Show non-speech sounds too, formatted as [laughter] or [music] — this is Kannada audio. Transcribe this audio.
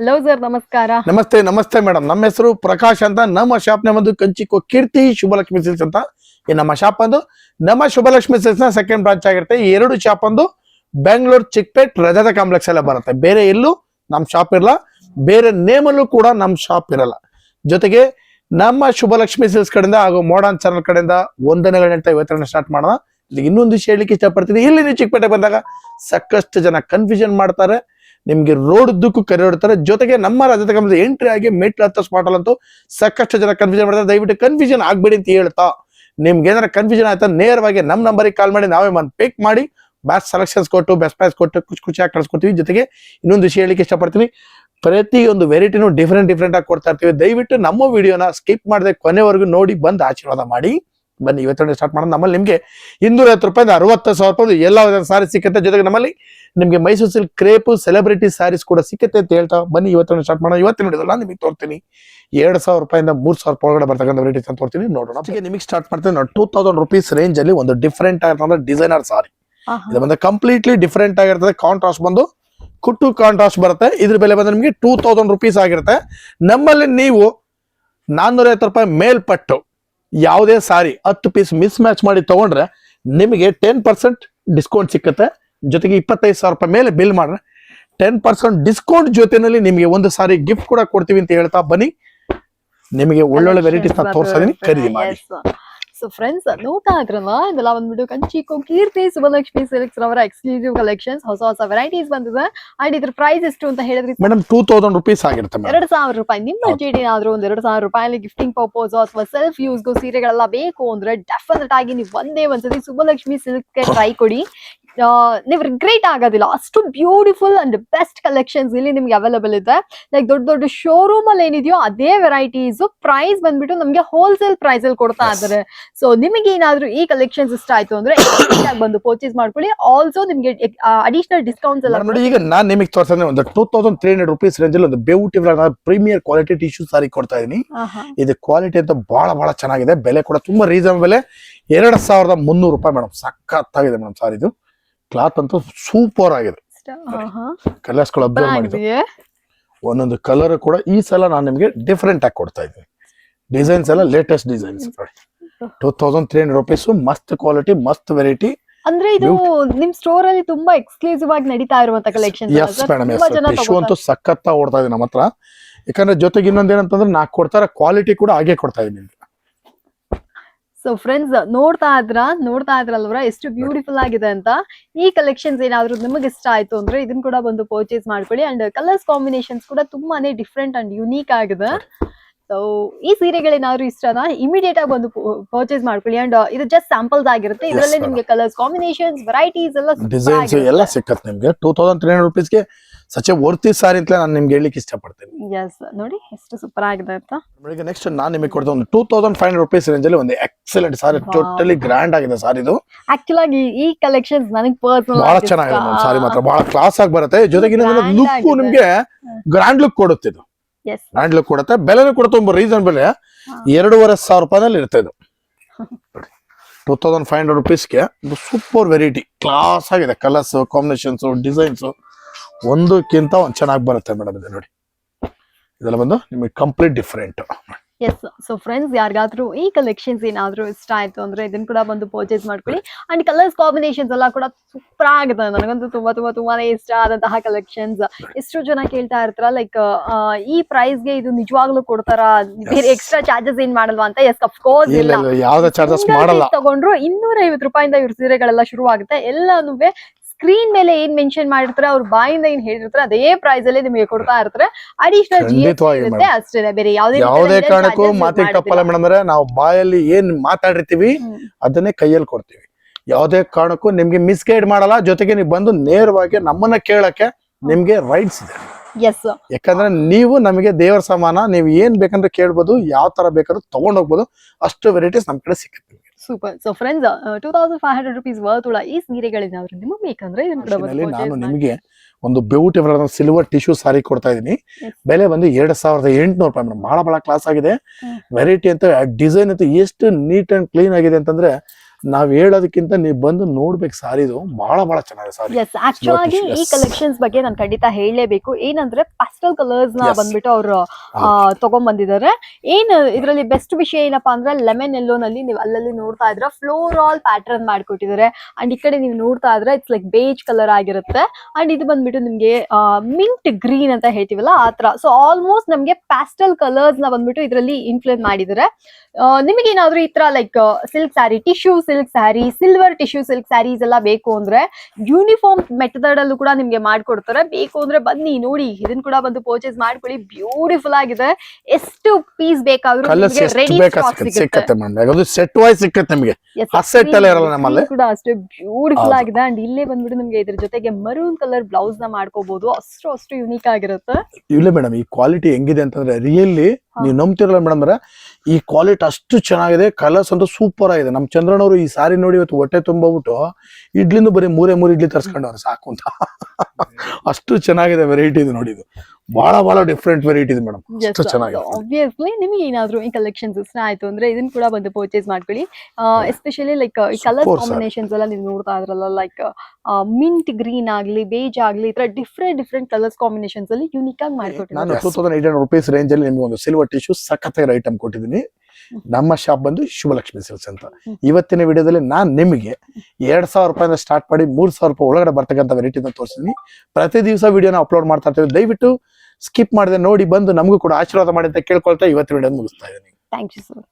ಹಲೋ ಸರ್ ನಮಸ್ಕಾರ. ನಮಸ್ತೆ ನಮಸ್ತೆ ಮೇಡಮ್ ನಮ್ಮ ಹೆಸರು ಪ್ರಕಾಶ್ ಅಂತ. ನಮ್ಮ ಶಾಪ್ನ ಒಂದು ಕಂಚಿಕೋ ಕೀರ್ತಿ ಶುಭಲಕ್ಷ್ಮಿ ಸಿಲ್ಸ್ ಅಂತ. ಈ ನಮ್ಮ ಶಾಪ್ ಅಂದು ನಮ್ಮ ಶುಭಲಕ್ಷ್ಮಿ ಸಿಲ್ಸ್ನ ಸೆಕೆಂಡ್ ಬ್ರಾಂಚ್ ಆಗಿರುತ್ತೆ. ಈ ಎರಡು ಶಾಪ್ ಅಂದು ಬೆಂಗಳೂರು ಚಿಕ್ಪೇಟ್ ರಜತ ಕಾಂಪ್ಲೆಕ್ಸ್ ಎಲ್ಲ ಬರುತ್ತೆ. ಬೇರೆ ಎಲ್ಲೂ ನಮ್ಮ ಶಾಪ್ ಇರಲ್ಲ. ಬೇರೆ ನೇಮಲ್ಲೂ ಕೂಡ ನಮ್ಮ ಶಾಪ್ ಇರಲ್ಲ. ಜೊತೆಗೆ ನಮ್ಮ ಶುಭಲಕ್ಷ್ಮಿ ಸಿಲ್ಸ್ ಕಡೆಯಿಂದ ಹಾಗೂ ಮೋಡನ್ ಚಾನಲ್ ಕಡೆಯಿಂದ ವಂದನೆಗಳನ್ನ ಅಂತ ವಿತರಣೆ ಸ್ಟಾರ್ಟ್ ಮಾಡೋಣ. ಇಲ್ಲಿ ಇನ್ನೊಂದು ವಿಷಯ ಹೇಳಲಿಕ್ಕೆ ಇಷ್ಟಪಡ್ತೀನಿ. ಇಲ್ಲಿ ನೀವು ಚಿಕ್ಕಪೇಟೆ ಬಂದಾಗ ಸಾಕಷ್ಟು ಜನ ಕನ್ಫ್ಯೂಷನ್ ಮಾಡ್ತಾರೆ. ನಿಮ್ಗೆ ರೋಡ್ ದುಕ್ಕು ಕರೆಯೋಡ್ತಾರೆ ಜೊತೆಗೆ ನಮ್ಮ ರಾಜ್ಯದ ಗಮನದ ಎಂಟ್ರಿ ಆಗಿ ಮೆಟ್ಲು ಹತ್ತ ಸ್ಪಾಟ್ ಅಂತೂ ಸಾಕಷ್ಟು ಜನ ಕನ್ಫ್ಯೂಷನ್ ಮಾಡ್ತಾರೆ. ದಯವಿಟ್ಟು ಕನ್ಫ್ಯೂಷನ್ ಆಗ್ಬೇಡಿ ಅಂತ ಹೇಳ್ತಾ ನಿಮ್ಗೆ ಏನಾರ ಕನ್ಫ್ಯೂಷನ್ ಆಯ್ತಾ ನೇರವಾಗಿ ನಮ್ಮ ನಂಬರಿಗೆ ಕಾಲ್ ಮಾಡಿ, ನಾವೇ ಮನ್ ಪಿಕ್ ಮಾಡಿ ಬ್ಯಾಸ್ ಸೆಲೆಕ್ಷನ್ಸ್ ಕೊಟ್ಟು ಬೆಸ್ಟ್ ಪ್ರೈಸ್ ಕೊಟ್ಟು, ಖುಷಿ ಖುಷಿಯಾಗಿ ಕಳ್ಸ್ಕೊತೀವಿ ಜೊತೆಗೆ ಇನ್ನೊಂದು ವಿಷಯ ಹೇಳಿಕ್ಕೆ ಇಷ್ಟಪಡ್ತೀನಿ. ಪ್ರತಿಯೊಂದು ವೆರೈಟಿನೂ ಡಿಫ್ರೆಂಟ್ ಡಿಫ್ರೆಂಟ್ ಆಗಿ ಕೊಡ್ತಾ ಇರ್ತೀವಿ. ದಯವಿಟ್ಟು ನಮ್ಮ ವಿಡಿಯೋನ ಸ್ಕಿಪ್ ಮಾಡದೆ ಕೊನೆವರೆಗೂ ನೋಡಿ, ಬಂದು ಆಶೀರ್ವಾದ ಮಾಡಿ. ಬನ್ನಿ ಇವತ್ತೊಂದು ಸ್ಟಾರ್ಟ್ ಮಾಡೋದು ನಮ್ಮಲ್ಲಿ ನಿಮಗೆ ಇನ್ನೂರ ಐವತ್ತು ರೂಪಾಯಿಂದ ಅರವತ್ತು ಸಾವಿರ ರೂಪಾಯಿ ಎಲ್ಲ ಸಾರಿ ಸಿಕ್ಕತ್ತೆ. ಜೊತೆಗೆ ನಮ್ಮಲ್ಲಿ ನಿಮಗೆ Mysore silk crepe celebrity saris ಕೂಡ ಸಿಕ್ಕತ್ತೆ ಅಂತ ಹೇಳ್ತಾ ಬನ್ನಿ ಇವತ್ತೊಂದು ಸ್ಟಾರ್ಟ್ ಮಾಡೋಣ. ಇವತ್ತು ನೋಡಿದಲ್ಲ ನಿಮಗೆ ತೋರ್ತೀನಿ. ಎರಡು ಸಾವಿರ ರೂಪಾಯಿಂದ ಮೂರು ಸಾವಿರ ರೂಪಾಯಿ ಒಳಗಡೆ ಬರ್ತಕ್ಕಂಥ ವೆರೈಟೀಸ್ ಅಂತ ತೋರ್ತೀನಿ. ನೋಡೋಣ. ಅದಕ್ಕೆ ನಿಮಗೆ ಸ್ಟಾರ್ಟ್ ಮಾಡ್ತೀನಿ. ನಾವು ಟೂ ತೌಸಂಡ್ ರುಪೀಸ್ ರೇಂಜಲ್ಲಿ ಒಂದು ಡಿಫ್ರೆಂಟ್ ಆಗಿರ್ತಂದ್ರೆ ಡಿಸೈನರ್ ಸಾರಿ ಇದು ಬಂದು ಕಂಪ್ಲೀಟ್ಲಿ ಡಿಫ್ರೆಂಟ್ ಆಗಿರ್ತದೆ. ಕಾಂಟ್ರಾಸ್ಟ್ ಬಂದು ಕುಟ್ಟು ಕಾಂಟ್ರಾಸ್ಟ್ ಬರುತ್ತೆ. ಇದ್ರ ಬೆಲೆ ಬಂದು ನಿಮಗೆ ಟೂ ತೌಸಂಡ್ ರುಪೀಸ್ ಆಗಿರುತ್ತೆ. ನಮ್ಮಲ್ಲಿ ನೀವು ನಾನ್ನೂರ ಐವತ್ತು ರೂಪಾಯಿ ಮೇಲ್ಪಟ್ಟು ಯಾವುದೇ ಸಾರಿ ಹತ್ತು ಪೀಸ್ ಮಿಸ್ ಮ್ಯಾಚ್ ಮಾಡಿ ತಗೊಂಡ್ರೆ ನಿಮಗೆ ಟೆನ್ ಪರ್ಸೆಂಟ್ ಡಿಸ್ಕೌಂಟ್ ಸಿಕ್ಕತ್ತೆ. ಜೊತೆಗೆ ಇಪ್ಪತ್ತೈದು ಸಾವಿರ ರೂಪಾಯಿ ಮೇಲೆ ಬಿಲ್ ಮಾಡ್ರೆ ಟೆನ್ ಪರ್ಸೆಂಟ್ ಡಿಸ್ಕೌಂಟ್ ಜೊತೆನಲ್ಲಿ ನಿಮಗೆ ಒಂದು ಸಾರಿ ಗಿಫ್ಟ್ ಕೂಡ ಕೊಡ್ತೀವಿ ಅಂತ ಹೇಳ್ತಾ ಬನ್ನಿ. ನಿಮಗೆ ಒಳ್ಳೊಳ್ಳೆ ವೆರೈಟೀಸ್ನ ತೋರಿಸಿದೀನಿ ಖರೀದಿ ಮಾಡಿ. ಸೊ ಫ್ರೆಂಡ್ಸ್ ನೋಡ್ತಾ ಇದ್ರಲ್ಲ ಇದೆಲ್ಲ ಬಂದ್ಬಿಟ್ಟು ಕಂಚಿಕೋ ಕೀರ್ತಿ ಸುಭಲಕ್ಷ್ಮಿ ಸಿಲ್ಕ್ಸ್ ಅವರ ಎಕ್ಸ್ಕ್ಲೂಸಿವ್ ಕಲೆಕ್ಷನ್ಸ್ ಹೊಸ ಹೊಸ ವೆರೈಟೀಸ್ ಬಂದಿದೆ. ಅಂಡ್ ಇದ್ರ ಪ್ರೈಸ್ ಎಷ್ಟು ಅಂತ ಹೇಳಿದ್ರಿ ಮೇಡಮ್ ಟೂ ತೌಸಂಡ್ ರುಪೀಸ್ ಆಗಿರುತ್ತೆ ಎರಡ್ ಸಾವಿರ ರೂಪಾಯಿ. ನಿಮ್ಮ ಬಜೆಟ್ ಏನಾದ್ರು ಒಂದ್ ಎರಡ್ ಸಾವಿರ ರೂಪಾಯಿ ಗಿಫ್ಟಿಂಗ್ ಪರ್ಪೋಸ್ ಅಥವಾ ಸೆಲ್ಫ್ ಯೂಸ್ಗೂ ಸೀರೆಗಳೆಲ್ಲ ಬೇಕು ಅಂದ್ರೆ ಡೆಫಿನೆಟ್ ಆಗಿ ನೀವು ಒಂದೇ ಒಂದ್ಸತಿ ಸುಬಲಕ್ಷ್ಮಿ ಸಿಲ್ಕ್ ಟ್ರೈ ಕೊಡಿ. ನೀವು ರಿಗ್ರೆಟ್ ಆಗೋದಿಲ್ಲ. ಅಷ್ಟು ಬ್ಯೂಟಿಫುಲ್ ಅಂಡ್ ಬೆಸ್ಟ್ ಕಲೆಕ್ಷನ್ಸ್ ಇಲ್ಲಿ ನಿಮ್ಗೆ ಅವೈಲೇಬಲ್ ಇದೆ. ಲೈಕ್ ದೊಡ್ಡ ದೊಡ್ಡ ಶೋರೂಮ್ ಅಲ್ಲಿ ಏನಿದೆಯೋ ಅದೇ ವೆರೈಟೀಸ್ ಪ್ರೈಸ್ ಬಂದ್ಬಿಟ್ಟು ನಮಗೆ ಹೋಲ್ಸೇಲ್ ಪ್ರೈಸ್ ಅಲ್ಲಿ ಕೊಡ್ತಾ. ಇದ್ದಾರೆ. ಸೊ ನಿಮಗೆ ಏನಾದ್ರು ಈ ಕಲೆಕ್ಷನ್ಸ್ ಇಷ್ಟ ಆಯ್ತು ಅಂದ್ರೆ ಬಂದು ಪರ್ಚೇಸ್ ಮಾಡ್ಕೊಳ್ಳಿ. ಆಲ್ಸೋ ನಿಮ್ಗೆ ಅಡಿಷನಲ್ ಡಿಸ್ಕೌಂಟ್ಸ್ ಎಲ್ಲ ನೋಡಿ ಈಗ ನಾನು ನಿಮಗೆ ತೋರಿಸಿದ್ರೆ ಒಂದು two thousand three hundred rupees range ಅಲ್ಲಿ ಒಂದು beautiful premier quality tissue sari ಕೊಡ್ತಾ ಇದೀನಿ. ಇದು ಕ್ವಾಲಿಟಿ ಅಂತ ಬಹಳ ಬಹಳ ಚೆನ್ನಾಗಿದೆ. ಬೆಲೆ ಕೂಡ ತುಂಬಾ ರೀಸನಬಲ್ ಬೆಲೆ ಎರಡ್ ಸಾವಿರದ ಮುನ್ನೂರು ರೂಪಾಯಿ ಮೇಡಮ್ ಸಖತ್ತಾಗಿದೆ ಮೇಡಮ್ ಸಾರಿ ಇದು. ಕ್ಲಾತ್ ಅಂತೂ ಸೂಪರ್ ಆಗಿದೆ. ಕಲರ್ಸ್ಗಳು ಅಬ್ಸರ್ವ್ ಮಾಡಿದ್ರು ಚೆನ್ನಾಗಿದೆಯೇ? ಒಂದೊಂದು ಕಲರ್ ಕೂಡ ಈ ಸಲ ನಾನು ನಿಮಗೆ ಡಿಫ್ರೆಂಟ್ ಆಗಿ ಕೊಡ್ತಾ ಇದ್ದೀನಿ. ಡಿಸೈನ್ಸ್ ಎಲ್ಲ latest designs two thousand three hundred rupees ಮಸ್ತ್ ಕ್ವಾಲಿಟಿ ಮಸ್ತ್ ವೆರೈಟಿ ಅಂದ್ರೆ ಇದು ನಿಮ್ ಸ್ಟೋರ್ ಅಲ್ಲಿ ತುಂಬಾ ಎಕ್ಸ್ಕ್ಲೂಸಿವ್ ಆಗಿ ನಡೀತಾ ಇರುವಂತ ಕಲೆಕ್ಷನ್ ಎಸ್ ಮೇಡಮ್ ಟಿಶ್ಯೂ ಅಂತೂ ಸಖತ್ತ ಓಡ್ತಾ ಇದೆ ನಮ್ಮ ಹತ್ರ ಯಾಕಂದ್ರೆ ಜೊತೆಗೆ ಇನ್ನೊಂದ್ ಏನಂತಂದ್ರೆ ನಾ ಕೊಡ್ತಾರ ಕ್ವಾಲಿಟಿ ಕೂಡ ಹಾಗೆ ಕೊಡ್ತಾ ಇದೀನಿ ಸೊ ಫ್ರೆಂಡ್ಸ್ ನೋಡ್ತಾ ಇದ್ರ? ನೋಡ್ತಾ ಇದ್ರಲ್ವರ ಎಷ್ಟು ಬ್ಯೂಟಿಫುಲ್ ಆಗಿದೆ ಅಂತ. ಈ ಕಲೆಕ್ಷನ್ಸ್ ಏನಾದ್ರು ನಿಮಗೆ ಇಷ್ಟ ಆಯ್ತು ಅಂದ್ರೆ ಇದನ್ನ ಕೂಡ ಬಂದು ಪರ್ಚೇಸ್ ಮಾಡ್ಕೊಳ್ಳಿ. ಅಂಡ್ ಕಲರ್ಸ್ ಕಾಂಬಿನೇಷನ್ಸ್ ಕೂಡ ತುಂಬಾನೇ ಡಿಫ್ರೆಂಟ್ ಅಂಡ್ ಯುನೀಕ್ ಆಗಿದೆ. ಸೊ ಈ ಸೀರೆಗಳು ಏನಾದ್ರು ಇಷ್ಟನಾ? ಇಮಿಡಿಯೇಟ್ ಆಗಿ ಬಂದು ಪರ್ಚೇಸ್ ಮಾಡ್ಕೊಳ್ಳಿ. ಅಂಡ್ ಇದು ಜಸ್ಟ್ ಸ್ಯಾಂಪಲ್ಸ್ ಆಗಿರುತ್ತೆ. ಇದರಲ್ಲಿ ನಿಮಗೆ ಕಲರ್ಸ್ ಕಾಂಬಿನೇಷನ್ಸ್ ವೆರೈಟೀಸ್ ಎಲ್ಲ ಡಿಸೈನ್ಸ್. ಎಲ್ಲ ಸಿಕ್ಕತ್ತೆ ನಿಮ್ಗೆ. ಟೂ ತೌಸಂಡ್ ತ್ರೀ ಹಂಡ್ರೆಡ್ ರುಪೀಸ್ಗೆ ಸಚ್ ವರ್ತಿ ಸಾರಿ ಅಂತ ನಾನು ನಿಮ್ಗೆ ಹೇಳಲಿಕ್ಕೆ ಇಷ್ಟಪಡ್ತೀನಿ. ಎಸ್ ನೋಡಿ ಎಷ್ಟು ಸೂಪರ್ ಆಗಿದೆ ಅಂತ. ನಿಮಗೆ ನೆಕ್ಸ್ಟ್ ನಾನು ನಿಮಗೆ ಕೊಡ್ತಾ ಒಂದು two thousand five hundred rupees range ಅಲ್ಲಿ ಒಂದು ಎಕ್ಸಲೆಂಟ್ ಸಾರಿ ಟೋಟಲಿ ಗ್ರ್ಯಾಂಡ್ ಆಗಿದೆ ಸಾರಿ ಇದು. ಆಕ್ಚುಲ್ ಆಗಿ ಈ ಕಲೆಕ್ಷನ್ಸ್ ನನಗೆ ಪರ್ಸನಲ್ ಬಹಳ ಚೆನ್ನಾಗಿದೆ ಸಾರಿ ಮಾತ್ರ. ಬಹಳ ಕ್ಲಾಸ್ ಆಗಿ ಬರುತ್ತೆ. ಜೊತೆಗೆ ಲುಕ್ ನಿಮಗೆ ನಿಮ್ಗೆ ಗ್ರ್ಯಾಂಡ್ ಲುಕ್ ಕೊಡುತ್ತೆ ಇದು. ಎಸ್ ಕೊಡತ್ತೆ ಬೆಲೆನೂ ಕೂಡ ತುಂಬಾ ರೀಸನ್ ಬೆಲೆ ಹಾ. ಎರಡೂವರೆ ಸಾವಿರ ರೂಪಾಯಿನಲ್ಲಿ ಇರುತ್ತೆ ಇದು. ಟೂ ತೌಸಂಡ್ ಫೈವ್ ಹಂಡ್ರೆಡ್ ರುಪೀಸ್ಗೆ ಇದು ಸೂಪರ್ ವೆರೈಟಿ ಕ್ಲಾಸ್ ಆಗಿದೆ ಕಲರ್ಸ್ ಕಾಂಬಿನೇಷನ್ಸ್ ಡಿಸೈನ್ಸ್ ಒಂದಕ್ಕಿಂತ ಒಂದು ಚೆನ್ನಾಗಿ ಬರುತ್ತೆ ಮೇಡಮ್ ಇದು ನೋಡಿ. ಇದೆಲ್ಲ ಬಂದು ನಿಮಗೆ complete different yes so friends ಯಾರಿಗಾದ್ರೂ ಈ ಕಲೆಕ್ಷನ್ಸ್ ಏನಾದ್ರೂ ಇಷ್ಟ ಆಯ್ತು ಅಂದ್ರೆ ಇದನ್ನ ಕೂಡ ಬಂದು ಪರ್ಚೇಸ್ ಮಾಡ್ಕೊಳ್ಳಿ. ಅಂಡ್ ಕಲರ್ಸ್ ಕಾಂಬಿನೇಷನ್ಸ್ ಎಲ್ಲ ಕೂಡ ಸೂಪರ್ ಆಗಿದೆ ನನಗಂತೂ ತುಂಬಾ ತುಂಬಾ ತುಂಬಾನೇ ಇಷ್ಟ ಆದಂತಹ ಕಲೆಕ್ಷನ್ಸ್ ಎಷ್ಟು ಜನ ಕೇಳ್ತಾ ಇರ್ತಾರ ಲೈಕ್ ಈ price ಗೆ ಇದು ನಿಜವಾಗ್ಲೂ ಕೊಡ್ತಾರ? ಬೇರೆ. ಎಕ್ಸ್ಟ್ರಾ ಚಾರ್ಜಸ್ ಏನ್ ಮಾಡಲ್ವಾ ಅಂತ? ಎಸ್ ಅಫ್ಕೋರ್ಸ್ ಇಲ್ಲ ತಗೊಂಡ್ರು ಇನ್ನೂರ ಐವತ್ತು ರೂಪಾಯಿಂದ ಇವ್ರ ಸೀರೆಗಳೆಲ್ಲ ಶುರು ಆಗುತ್ತೆ ಎಲ್ಲಾನು ಸ್ಕ್ರೀನ್ ಮೇಲೆ ಏನ್ ಮೆನ್ಷನ್ ಮಾಡಿರ್ತಾರೆ ಅವ್ರ ಬಾಯಿಂದ ಏನ್ ಹೇಳಿರ್ತಾರೆ ಅದೇ ಪ್ರೈಸ್ ಅಲ್ಲಿ ನಿಮಗೆ ಕೊಡ್ತಾ ಇರ್ತಾರೆ. ಅಡಿಷನಲ್ ಜಿ ಇರುತ್ತೆ ಅಷ್ಟೇ ಬೇರೆ ಯಾವುದೇ ಯಾವುದೇ ಕಾರಣಕ್ಕೂ ಮಾತಿಗೆ ತಪ್ಪಲ್ಲ ಮೇಡಮ್ ಅಂದ್ರೆ ನಾವು ಬಾಯಲ್ಲಿ ಏನ್ ಮಾತಾಡಿರ್ತೀವಿ ಅದನ್ನೇ ಕೈಯಲ್ಲಿ ಕೊಡ್ತೀವಿ. ಯಾವುದೇ ಕಾರಣಕ್ಕೂ ನಿಮ್ಗೆ ಮಿಸ್ಗೈಡ್ ಮಾಡಲ್ಲ ಜೊತೆಗೆ ನೀವು ಬಂದು ನೇರವಾಗಿ ನಮ್ಮನ್ನ ಕೇಳಕ್ಕೆ ನಿಮ್ಗೆ ರೈಟ್ಸ್ ಇದೆ. ಎಸ್ ಯಾಕಂದ್ರೆ ನೀವು ನಮಗೆ ದೇವರ ಸಮಾನ ನೀವು ಏನ್ ಬೇಕಂದ್ರೆ ಕೇಳ್ಬೋದು ಯಾವ ತರ ಬೇಕಾದ್ರೂ ತಗೊಂಡ್ ಹೋಗ್ಬೋದು ಅಷ್ಟು ವೆರೈಟೀಸ್ ನಮ್ ಕಡೆ ಸಿಗುತ್ತೆ. Super so friends two thousand five hundred rupees worth ಉಳ್ಳ ಈ ಅವ್ರು ನಿಮಗೆ ಬೇಕಂದ್ರೆ ನಾನು ನಿಮಗೆ ಒಂದು ಬ್ಯೂಟಿಫುಲ್ ಸಿಲ್ವರ್ ಟಿಶ್ಯೂ ಸಾರಿ ಕೊಡ್ತಾ ಇದೀನಿ. ಬೆಲೆ ಬಂದು ಎರಡ್ ಸಾವಿರದ ಎಂಟುನೂರು ರೂಪಾಯಿ. ಮೇಡಮ್ ಬಹಳ ಬಹಳ ಕ್ಲಾಸ್ ಆಗಿದೆ. ವೆರೈಟಿ ಅಂತ ಡಿಸೈನ್ ಅಂತ ಎಷ್ಟು ನೀಟ್ ಅಂಡ್ ಕ್ಲೀನ್ ಆಗಿದೆ ಅಂತಂದ್ರೆ ನಾವ್ ಹೇಳೋದಕ್ಕಿಂತ ನೀವ್ ಬಂದು ನೋಡ್ಬೇಕು ಸಾರಿದು ಬಹಳ ಬಹಳ ಚೆನ್ನಾಗಿದೆ ಸಾರಿ ಎಸ್ ಆಕ್ಚುಲಿ ಈ. ಕಲೆಕ್ಷನ್ಸ್ ಬಗ್ಗೆ ನಾನು ಖಂಡಿತ ಹೇಳಲೇಬೇಕು ಏನಂದ್ರೆ ಪಸ್ಟಲ್ ಕಲರ್ಸ್ನ. ಬಂದ್ಬಿಟ್ಟು ಅವರು ತಗೊಂಡ್ಬಂದಿದ್ದಾರೆ ಏನ್ ಇದ್ರಲ್ಲಿ ಬೆಸ್ಟ್ ವಿಷಯ ಏನಪ್ಪಾ ಅಂದ್ರೆ ಲೆಮನ್ ಎಲ್ಲೋ ನಲ್ಲಿ ನೀವು ಅಲ್ಲಲ್ಲಿ ನೋಡ್ತಾ ಇದ್ರೆ ಫ್ಲೋರಾಲ್ ಪ್ಯಾಟರ್ನ್ ಮಾಡ್ಕೊಟ್ಟಿದ್ದಾರೆ. ಅಂಡ್ ಈ ಕಡೆ ನೀವು ನೋಡ್ತಾ ಇದ್ರೆ ಇಟ್ಸ್ ಲೈಕ್ ಬೇಜ್ ಕಲರ್ ಆಗಿರುತ್ತೆ. ಅಂಡ್ ಇದು ಬಂದ್ಬಿಟ್ಟು ನಿಮ್ಗೆ ಮಿಂಟ್ ಗ್ರೀನ್ ಅಂತ ಹೇಳ್ತೀವಲ್ಲ ಆ ತರ ಸೊ ಆಲ್ಮೋಸ್ಟ್ ನಮ್ಗೆ ಪ್ಯಾಸ್ಟಲ್ ಕಲರ್ಸ್ನ ಬಂದ್ಬಿಟ್ಟು ಇದರಲ್ಲಿ ಇನ್ಫ್ಲೂಯೆನ್ಸ್ ಮಾಡಿದ್ದಾರೆ. ನಿಮಗೆ ಏನಾದ್ರು ಈ ತರ like silk sari tissue silk sari silver tissue silk saris ಎಲ್ಲ ಬೇಕು ಅಂದ್ರೆ ಯೂನಿಫಾರ್ಮ್ ಮೆಥಡ್ ಅಲ್ಲೂ ಕೂಡ ನಿಮ್ಗೆ ಮಾಡ್ಕೊಡ್ತಾರೆ. ಬೇಕು ಅಂದ್ರೆ ಬನ್ನಿ ನೋಡಿ ಇದನ್ನ ಕೂಡ ಬಂದು ಪರ್ಚೇಸ್ ಮಾಡ್ಕೊಳ್ಳಿ. ಬ್ಯೂಟಿಫುಲ್ ಆಗಿದೆ. ಎಷ್ಟು ಪೀಸ್ ಬೇಕಾದ್ರೂ ರೆಡಿ ಸಿಕ್ಕತ್ತೆ? ಅದು ಸೆಟ್ ವೈಸ್ ಸಿಕ್ಕತ್ತೆ ನಿಮಗೆ. ಆ ಇರಲ್ಲ ನಮ್ಮಲ್ಲಿ. ಕೂಡ ಅಷ್ಟೇ. ಬ್ಯೂಟಿಫುಲ್ ಆಗಿದೆ. ಅಂಡ್ ಇಲ್ಲೇ ಬಂದ್ಬಿಟ್ಟು ನಿಮ್ಗೆ ಇದ್ರ ಜೊತೆಗೆ ಮರೂನ್ ಕಲರ್ ಬ್ಲೌಸ್ನ ಮಾಡ್ಕೋಬಹುದು ಅಷ್ಟು ಅಷ್ಟು ಯುನೀಕ್ ಆಗಿರುತ್ತೆ. ಇಲ್ಲ ಮೇಡಮ್ ಈ ಕ್ವಾಲಿಟಿ ಹೆಂಗಿದೆ ಅಂತಂದ್ರೆ ರಿಯಲಿ. ನೀವು ನಂಬ್ತಿರಲ್ಲ ಮೇಡಮ್ ಅಂದ್ರೆ ಈ ಕ್ವಾಲಿಟಿ ಅಷ್ಟು ಚೆನ್ನಾಗಿದೆ ಕಲರ್ಸ್ ಅಂತ ಸೂಪರ್ ಆಗಿದೆ. ನಮ್ ಚಂದ್ರನ್ ಅವರು ಈ ಸಾರಿ ನೋಡಿ ಇವತ್ತು ಹೊಟ್ಟೆ ತುಂಬಬಿಟ್ಟು ಇಡ್ಲಿಂದ ಬರೀ ಮೂರೇ ಮೂರು ಇಡ್ಲಿ ತರ್ಸ್ಕೊಂಡವ್ರು ಸಾಕು ಅಂತ. [laughs] ಅಷ್ಟು ಚೆನ್ನಾಗಿದೆ ವೆರೈಟಿ ಇದು ನೋಡಿ ಇದು. ಬಹಳ ಬಹಳ ಡಿಫ್ರೆಂಟ್ ವೆರೈಟಿ ಇದೆ ಮೇಡಮ್. ಅಷ್ಟು ಚೆನ್ನಾಗಿದೆ. ಆಬ್ವಿಯಸ್ಲಿ ನಿಮಗೆ ಏನಾದರೂ ಈ ಕಲೆಕ್ಷನ್ಸ್ ಇಷ್ಟ ಆಯ್ತು ಅಂದ್ರೆ ಇದನ್ನ ಕೂಡ ಬಂದು ಪರ್ಚೇಸ್ ಮಾಡ್ಕೊಳ್ಳಿ. ಎಸ್ಪೆಷಲಿ ಲೈಕ್ ಈ ಕಲರ್ ಕಾಂಬಿನೇಷನ್ಸ್ ಎಲ್ಲ ನೀವು ನೋಡ್ತಾ ಇದ್ರಲ್ಲ ಲೈಕ್ ಮಿಂಟ್ ಗ್ರೀನ್ ಆಗ್ಲಿ ಬೇಜ್ ಆಗ್ಲಿ ಈ ತರ ಡಿಫ್ರೆಂಟ್ ಡಿಫ್ರೆಂಟ್ ಕಲರ್ಸ್ ಕಾಂಬಿನೇಷನ್ಸ್ ಅಲ್ಲಿ ಯೂನಿಕ್ ಆಗಿ ನಾನು ಮಾಡ್ಕೊಟ್ಟಿದ್ದಾರೆ two thousand eight hundred rupees range ಅಲ್ಲಿ ನಿಮ್ಗೆ ಒಂದು ಸಿಲ್ವರ್ ಟಿಶ್ಯೂ ಸಖತ್ತಾಗಿರೋ ಐಟಮ್ ಕೊಟ್ಟಿದ್ದೀನಿ. ನಮ್ಮ ಶಾಪ್ ಬಂದು ಶಿವಲಕ್ಷ್ಮಿ ಸಿಲ್ಸ್ ಅಂತ. ಇವತ್ತಿನ ವಿಡಿಯೋದಲ್ಲಿ ನಾನ್ ನಿಮಗೆ ಎರಡ್ ಸಾವಿರ ರೂಪಾಯಿಂದ ಸ್ಟಾರ್ಟ್ ಮಾಡಿ ಮೂರ್ ಸಾವಿರ ರೂಪಾಯಿ ಒಳಗಡೆ ಬರ್ತಕ್ಕಂಥ ವೆರೈಟಿನ ತೋರಿಸ್ತೀನಿ. ಪ್ರತಿ ದಿವಸ ವಿಡಿಯೋನ ಅಪ್ಲೋಡ್ ಮಾಡ್ತಾ ಇರ್ತೀವಿ. ದಯವಿಟ್ಟು ಸ್ಕಿಪ್ ಮಾಡದೆ ನೋಡಿ ಬಂದು ನಮಗೂ ಕೂಡ ಆಶೀರ್ವಾದ ಮಾಡಿ ಅಂತ ಕೇಳ್ಕೊಳ್ತಾ ಇವತ್ತಿನ ವಿಡಿಯೋ ಮುಗಿಸ್ತಾ ಇದ್ದೀನಿ. Thank you sir